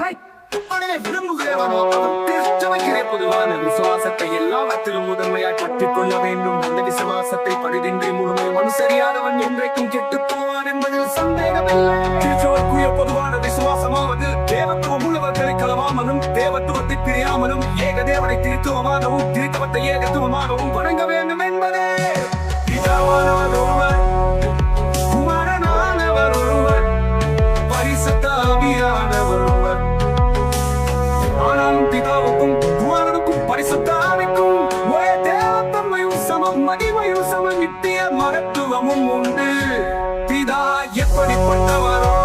மனிதனை விரும்புகிறவனோ அவன் கிறிஸ்தவக்கிற பொதுவான விசுவாசத்தை எல்லாவற்றிலும் முதன்மையாய் பற்றிக் கொள்ள வேண்டும். அந்த விசுவாசத்தை பரிதின்றி முழுமை மனுசரியாதவன் என்றைக்கும் கெட்டு போவான் என்பதில் சந்தேகமில்லை. கிறிஸ்தவர்க்குரிய பொதுவான விசுவாசமாவது தேவத்துவம் உள்ளவர்களை களவாமலும் தேவத்துவத்தை பிரியாமலும் ஏக தேவனை திருத்துவமாகவும் திருத்தவத்தை ஏகத்துவமாகவும் வணங்க வேண்டுமே. மகிமையும் சமம் மகத்துவமும் உண்டு. பிதா எப்படிப்பட்டவரோ?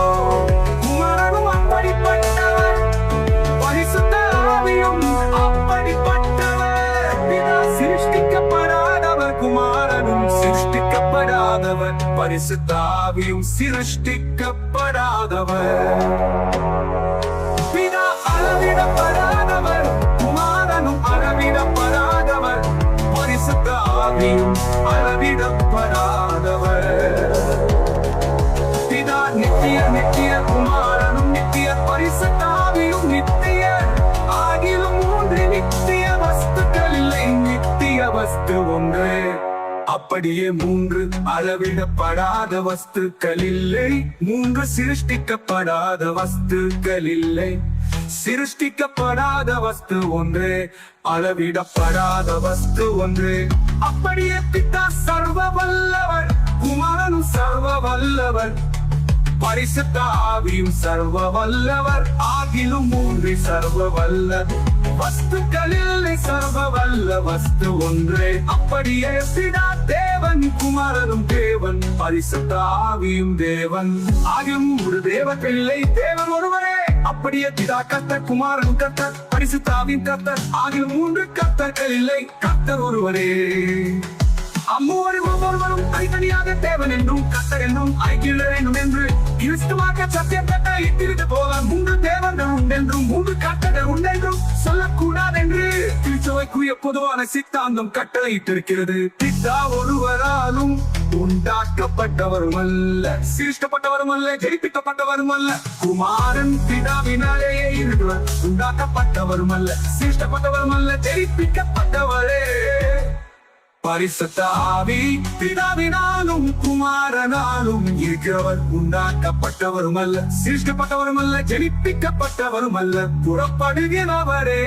குமரனும் அப்படிப்பட்டவர். பரிசுத்த ஆவியும் அப்படிப்பட்டவர். பிதா சிருஷ்டிக்கப்படாதவர் குமாரனும் சிருஷ்டிக்கப்படாதவர். பரிசுத்த ஆவியும் சிருஷ்டிக்கப்படாதவர். பிதா அளவிடப்படாத வஸ்து ஒன்று அப்படியே மூன்று அளவிடப்படாத வஸ்துக்கள் இல்லை மூன்று சிருஷ்டிக்கப்படாத வஸ்துக்கள் இல்லை சிருஷ்டிக்கப்படாத வஸ்து ஒன்று. அளவிடப்படாத வஸ்து ஒன்று. அப்படியே பிதா சர்வ வல்லவர் குமாரனும் சர்வ வல்லவர் பரிசுத்த ஆவியும் சர்வ வல்லவர் ஆகிலும் மூன்று சர்வ வல்லவர் வஸ்துக்களில் சர்வ வல்ல வஸ்து ஒன்றே. அப்படியே சிதா தேவன் குமாரனும் தேவன் பரிசுத்த ஆவியும் தேவன். ஆகியும் ஒரு தேவ பிள்ளை தேவன் ஒருவரே. அப்படியே பிதா கத்தர் குமாரன் கத்தர் பரிசுத்த கத்தர் ஆகிய மூன்று கத்தர்கள் இல்லை கத்தர் ஒருவரே. அம்மூவரும் ஒவ்வொருவரும் தனித்தனியாக தேவன் என்றும் கத்தர் என்றும் ஐக்கியர் என்றும் என்று கிறிஸ்துவாக சத்தியம் கட்ட இத்திருந்த போல மூன்று தேவர்கள் உண்டென்றும் மூன்று கத்தர்கள் உண்டு திருச்சபைக்குரிய பொதுவான சித்தாந்தம் கட்டளையிட்டிருக்கிறது. பிதா ஒருவராலும் உண்டாக்கப்பட்டவரும் அல்ல சிருஷ்டப்பட்டவரும் அல்ல ஜெயிப்பிக்கப்பட்டவரும் அல்ல குமாரன் பிதாவினாலேயே இருக்கிறார் உண்டாக்கப்பட்டவரும் அல்ல சிருஷ்டப்பட்டவரும் அல்ல ஜெயிப்பிக்கப்பட்டவரே பரிசுத்தாவி பிதாவினாலும் குமாரனாலும் இருக்கிறவர் உண்டாக்கப்பட்டவரும் அல்ல சிருஷ்டப்பட்டவரும் அல்ல ஜெனிப்பிக்கப்பட்டவரும் அல்ல புறப்படுகிறவரே.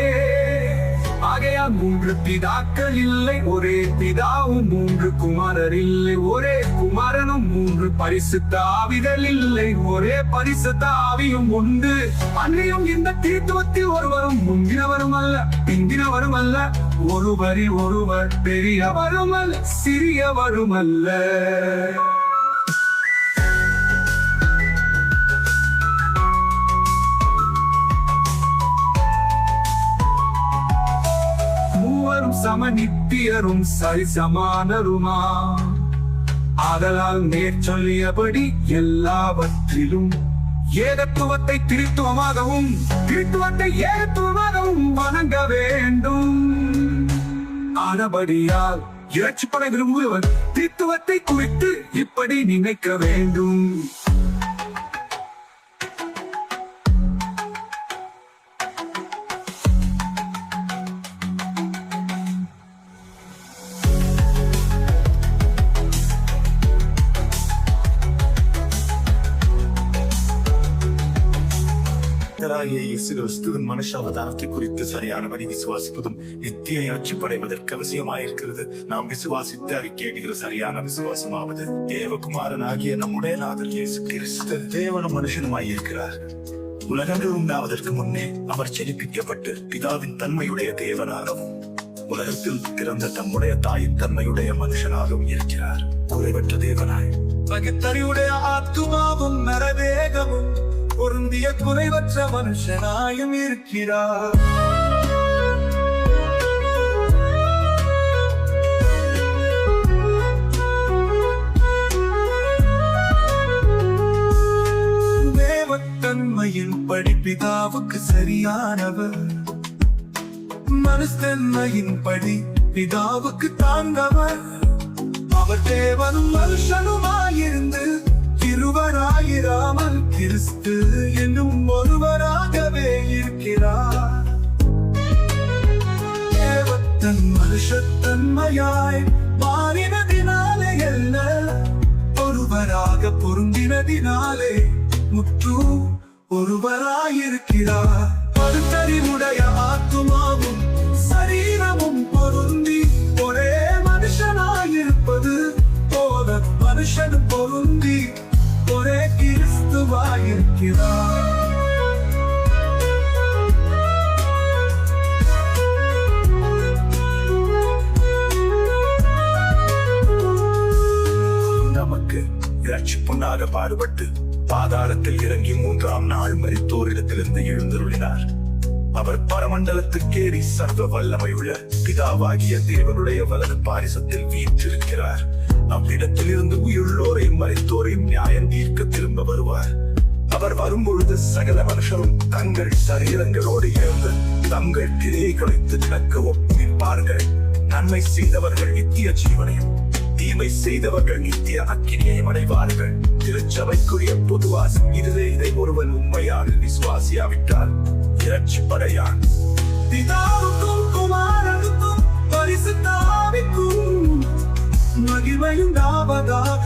ஆகையால் மூன்று பிதாக்கள் இல்லை. ஒரே பிதாவும் மூன்று குமாரர் இல்லை. ஒரே குமாரனும் மூன்று பரிசுத்த ஆவிகள் இல்லை. ஒரே பரிசுத்த ஆவியும் உண்டு. அன்னையும் இந்த தீர்த்துவத்தில் ஒருவரும் முந்தினவரும் அல்ல பிந்தினவரும் அல்ல. ஒருவரி ஒருவர் பெரியவரும் அல்ல சிறியவரும் அல்ல. சமநித்தியரும் சம நித்தியரும் சரி சமானருமா ஆதலால் நேற்றொல்லியபடி எல்லாவற்றிலும் ஏகத்துவத்தை திருத்துவமாகவும் திருத்துவத்தை ஏகத்துவமாகவும் வணங்க வேண்டும். ஆனபடியால் இறைச்சிப்பட விரும்புகிறவன் திருத்துவத்தை குறித்து இப்படி நினைக்க வேண்டும். கர்த்தராகிய இயேசு கிறிஸ்துவின் மனுஷாவதாரத்தை குறித்து சரியான சரியானபடி விசுவாசிப்பதும் நித்திய ஆட்சிப்படைவதற்கு அவசியமாயிருக்கிறது. நாம் விசுவாசித்து அறிக்கையிடுகிற சரியான விசுவாசமாவது தேவகுமாரனாகிய நம்முடைய நாதர் இயேசு கிறிஸ்து தேவனும் மனுஷனுமாய் இருக்கிறார். உலகங்கள் உண்டாவதற்கு முன்னே அவர் செழிப்பிக்கப்பட்டு பிதாவின் தன்மையுடைய தேவனாகவும் உலகத்தில் பிறந்த தம்முடைய தாயின் தன்மையுடைய மனுஷனாகவும் இருக்கிறார். குறைவற்ற தேவனாய். பகுத்தறிவுடைய ஆத்துமாவும் நரவேகமும் பொருந்திய குறைவற்ற மனுஷனாயும் இருக்கிறார். தேவத்தன்மையின் படிப்பிதாவுக்கு சரியானவர். மனுஷன்மையின் படி பிதாவுக்கு தாங்கவர் அவர் தேவனும் மனுஷனுமாயிருந்து இருவராயிராமல் கிறிஸ்து என்னும் ஒருவராகவே இருக்கிறார். தேவத்தன் மனுஷத்தன்மையாய் மாறினதினாலே அல்ல ஒருவராக பொருந்தினதினாலே முற்று ஒருவராயிருக்கிறார். படுத்தறிவுடைய ஆத்துமாவும் சரீரமும் பொருந்தி ஒரே மனுஷனாயிருப்பது போத மனுஷன் பொருந்தி ஒரே கிறிஸ்துவாயிருக்கிறார். நமக்கு இரட்சிப்புண்ணாக பாடுபட்டு பாதாளத்தில் இறங்கி மூன்றாம் நாள் மறித்தோரிடத்திலிருந்து எழுந்தருளினார். அவர் பரமண்டலத்துக்கேறி சர்வ வல்லமையுள்ள பிதாவாகிய தேவனுடைய வலது பாரிசத்தில் வீற்றிருக்கிறார். அவ்விடத்திலிருந்து உயிருள்ளோரையும் மறைத்தோரையும் நியாயம் தீர்க்க திரும்ப வருவார். அவர் வரும்பொழுது சகல மனுஷரும் தங்கள் சரீரங்களோடு எழுந்து தங்கள் கிரியை கழித்து கிடக்க ஒப்புவிப்பார்கள். நன்மை செய்தவர்கள் நித்திய ஜீவனையும் தீமை செய்தவர்கள் நித்திய அக்கினியையும் அடைவார்கள். திருச்சபைக்குரிய பொதுவாசம் இதுவே. இதை ஒருவன் உண்மையாக விசுவாசியாவிட்டால் இரட்சிப்படையான். பிதாவுக்கும் குமாரனுக்கும் மகிமையுண்டாவதாக